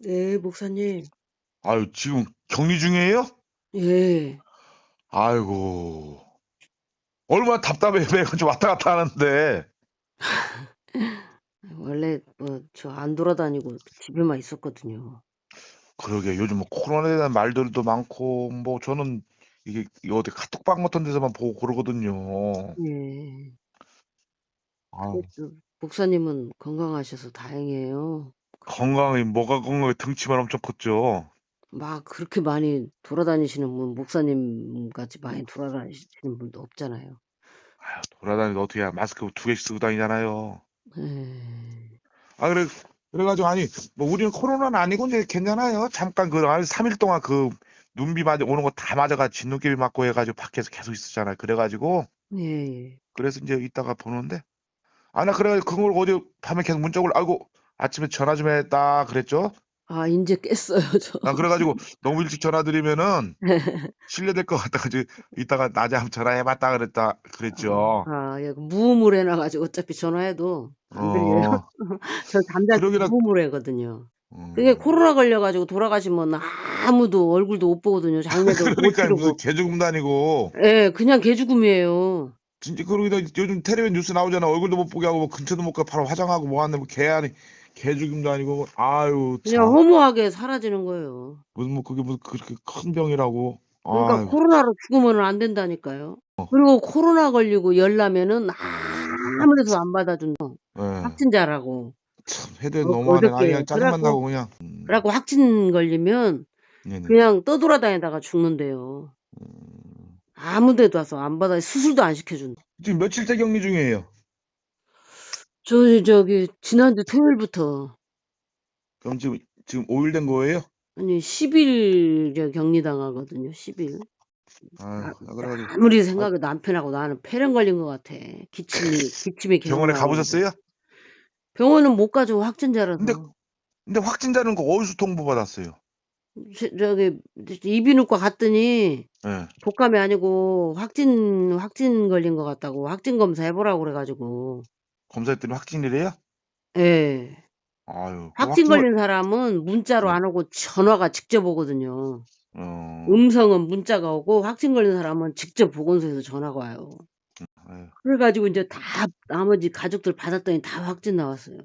네, 목사님. 아유, 지금 격리 중이에요? 예. 아이고. 얼마나 답답해. 매가 좀 왔다 갔다 하는데. 원래 뭐 저 안 돌아다니고 집에만 있었거든요. 그러게 요즘 뭐 코로나에 대한 말들도 많고 뭐 저는 이게 이 어디 카톡방 같은 데서만 보고 그러거든요. 예. 아유, 그래도 목사님은 건강하셔서 다행이에요. 건강이 뭐가 건강해 등치만 엄청 컸죠. 막 그렇게 많이 돌아다니시는 분, 목사님 같이 많이 돌아다니시는 분도 없잖아요. 아유, 돌아다니도 어떻게 해. 마스크 두 개씩 쓰고 다니잖아요. 예. 아 그래 그래가지고 아니 뭐 우리는 코로나는 아니고 이제 괜찮아요. 잠깐 그 한 3일 동안 그 눈비 맞아 오는 거 다 맞아가 진눈깨비 맞고 해가지고 밖에서 계속 있었잖아요. 그래가지고 예, 예. 그래서 이제 이따가 보는데 아 나 그래가지고 그걸 어제 밤에 계속 문자 올 아이고 아침에 전화 좀 했다 그랬죠. 아, 이제 깼어요, 저. 난 그래 가지고 너무 일찍 전화 드리면은 실례될 것 같아 가지고 이따가 낮에 한번 전화해 봤다 그랬다 그랬죠. 아, 예. 무음을 해놔 가지고 어차피 전화해도 안 들려요. 어 저 잠잘 때 그러기라 무음을 해거든요. 그게 음. 코로나 걸려 가지고 돌아가시면 아무도 얼굴도 못 보거든요. 장례도 못 그러니까 무슨 치르고. 개죽음도 아니고 예, 그냥 개죽음이에요. 진짜 그러기도 요즘 텔레비전 뉴스 나오잖아 얼굴도 못 보게 하고 뭐 근처도 못가 바로 화장하고 뭐 하는데 뭐 개 아니 개죽음도 아니고 아유 그냥 참 허무하게 사라지는 거예요. 무슨 뭐 그게 무슨 그렇게 큰 병이라고 그러니까 아유 코로나로 죽으면 안 된다니까요. 그리고 코로나 걸리고 열나면은 아무래도 안 받아준다. 예. 확진자라고. 참 해도 어, 너무하네 어저께. 그냥 짜증만 그래갖고- 나고 그냥 음, 그래갖고 확진 걸리면 네네. 그냥 떠돌아다니다가 죽는데요. 음. 아무 데도 와서 안 받아 수술도 안 시켜준다. 지금 며칠째 격리 중이에요 저 저기 지난주 토요일부터 그럼 지금 지금 5일 된 거예요? 아니 10일 저 격리 당하거든요. 10일. 아유 나 그래가지고 아무리 생각해도 남편하고 나는 폐렴 걸린 것 같아. 기침이 기침이 계속 병원에 나오고. 가보셨어요? 병원은 못 가죠 확진자라서. 근데 근데 확진자는 거 어디서 통보 받았어요? 제- 저기 이비인후과 갔더니 예. 독감이 아니고 확진 확진 걸린 것 같다고 확진 검사 해보라고 그래가지고. 검사했더니 확진이래요? 예. 아유 그 확진 걸린 사람은 문자로 네. 안 오고 전화가 직접 오거든요. 어 음성은 문자가 오고 확진 걸린 사람은 직접 보건소에서 전화가 와요. 아유. 그래가지고 이제 다 나머지 가족들 받았더니 다 확진 나왔어요.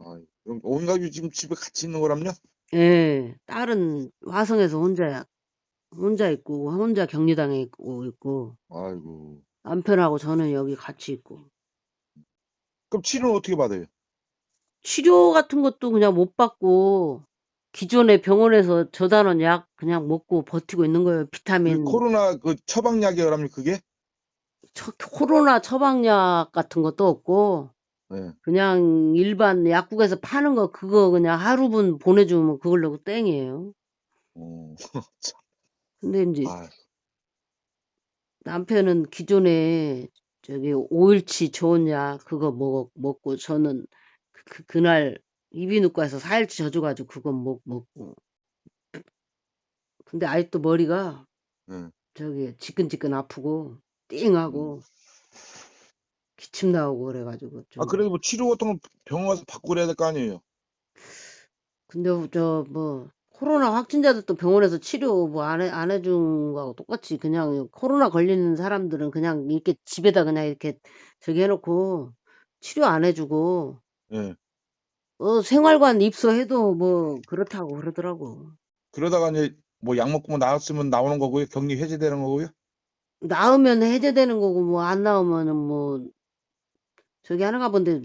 아유, 그럼 온 가족이 지금 집에 같이 있는 거람요? 예, 딸은 화성에서 혼자 혼자 있고 혼자 격리당해 있고 있고 아이고. 남편하고 저는 여기 같이 있고 그럼 치료는 어떻게 받아요? 치료 같은 것도 그냥 못 받고 기존에 병원에서 저단원 약 그냥 먹고 버티고 있는 거예요. 그 비타민 코로나 그 처방약이라면 그게? 처- 코로나 처방약 같은 것도 없고 네. 그냥 일반 약국에서 파는 거 그거 그냥 하루분 보내주면 그걸로 땡이에요. 어. 근데 이제 아, 남편은 기존에 저기 5일치 좋은 약 그거 먹, 먹고 저는 그, 그- 그 날 이비인후과에서 4일치 져줘가지고 그거 먹, 먹고 근데 아직도 머리가 네. 저기 지끈지끈 아프고 띵하고 기침 나오고 그래가지고 좀 아 그래도 뭐 치료 같은 건 병원 가서 받고 그래야 될 거 아니에요? 근데 저 뭐 코로나 확진자들도 병원에서 치료 뭐 안 해, 안 해준 거하고 똑같이 그냥 코로나 걸리는 사람들은 그냥 이렇게 집에다 그냥 이렇게 저기 해 놓고 치료 안 해 주고 예. 어 생활관 입소해도 뭐 그렇다고 그러더라고. 그러다가 이제 뭐 약 먹고 뭐 나왔으면 나오는 거고요. 격리 해제되는 거고요. 나으면 해제되는 거고 뭐 안 나오면은 뭐 저기 하는가 본데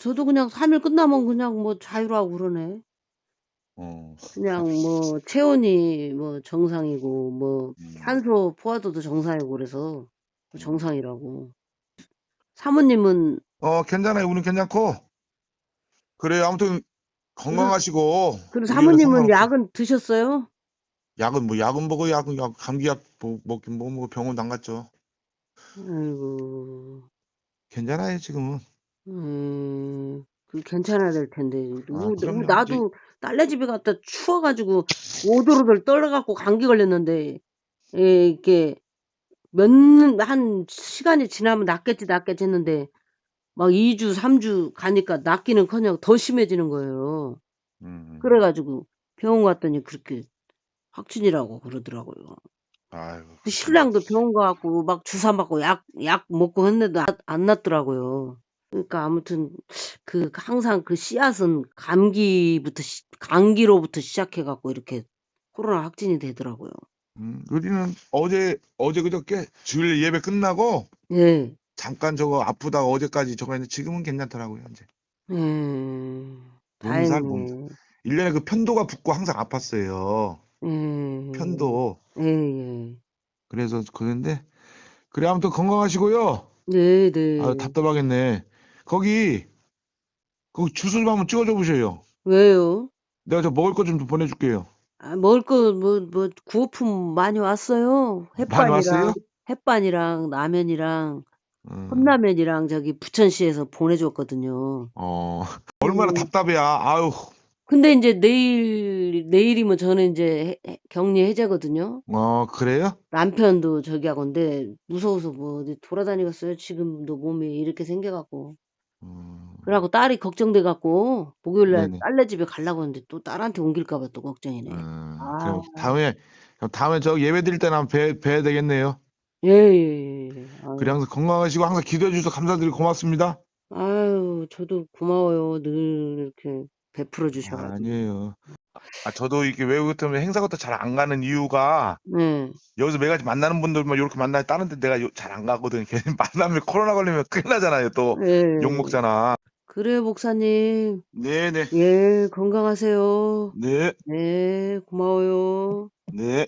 저도 그냥 3일 끝나면 그냥 뭐 자유라고 그러네. 어. 그냥 뭐 체온이 뭐 정상이고 뭐 음. 산소 포화도도 정상이고 그래서 정상이라고. 사모님은 어, 괜찮아요. 우리는 괜찮고. 그래요. 아무튼 건강하시고. 그럼 사모님은. 약은 드셨어요? 약은 뭐 약은 먹어 약은 약 감기약 뭐, 먹긴 뭐 먹고 병원 안 갔죠. 아이고, 괜찮아요 지금은. 음, 그 괜찮아야 될 텐데. 우- 그럼요. 나도 딸네 집에 갔다 추워가지고 오돌오돌 떨어갖고 감기 걸렸는데 예, 이렇게 몇 한 시간이 지나면 낫겠지 낫겠지 했는데 막 2주, 3주 가니까 낫기는커녕 더 심해지는 거예요. 음. 그래가지고 병원 갔더니 그렇게 확진이라고 그러더라고요. 아이고. 그 신랑도 병원 가갖고 막 주사 맞고 약, 약 먹고 했는데도 안, 안 낫더라고요. 그러니까 아무튼 그 항상 그 씨앗은 감기부터, 시- 감기로부터 시작해 갖고 이렇게 코로나 확진이 되더라고요. 음, 우리는 어제, 어제 그저께 주일 예배 끝나고 예. 잠깐 저거 아프다가 어제까지 저거 했는데 지금은 괜찮더라고요, 이제. 음, 몸살, 다행이네. 1년에 그 편도가 붓고 항상 아팠어요. 예. 편도. 예, 예. 그래서 그런데 그래 아무튼 건강하시고요. 네, 네. 아유 답답하겠네. 거기 거기 주소 좀 한번 찍어줘 보세요. 왜요? 내가 저 먹을 거 좀 보내줄게요. 아, 먹을 거, 뭐, 뭐, 구호품 많이 왔어요. 많이 왔어요? 햇반이랑, 햇반이랑, 라면이랑, 음, 컵라면이랑 저기 부천시에서 보내줬거든요. 어 얼마나 음. 답답해야. 아유 근데 이제 내일, 내일이면 저는 이제 해- 격리 해제거든요. 어 그래요? 남편도 저기 하건데, 무서워서 뭐 어디 돌아다니겠어요. 지금도 몸이 이렇게 생겨갖고. 음, 그래갖고 딸이 걱정돼 갖고, 목요일 날 네네. 딸네 집에 가려고 하는데 또 딸한테 옮길까 봐 또 걱정이네. 음, 아. 그럼 다음에 그럼 다음에 저 예배 드릴 때는 한번 뵈, 뵈야 되겠네요. 예, 예, 예. 아유. 그래 항상 건강하시고 항상 기도해 주셔서 감사드리고 고맙습니다. 아유, 저도 고마워요. 늘 이렇게 베풀어 주셔가지고. 아니에요. 아 저도 이렇게 외국 때문에 행사 같은 잘안 가는 이유가 네. 여기서 매가지 만나는 분들만 이렇게 만나야 다른 데 내가 잘 안 가거든. 괜히 만나면 코로나 걸리면 큰일 나잖아요. 또 예. 욕 먹잖아. 그래요, 목사님. 네네. 예, 건강하세요. 네. 네, 고마워요. 네.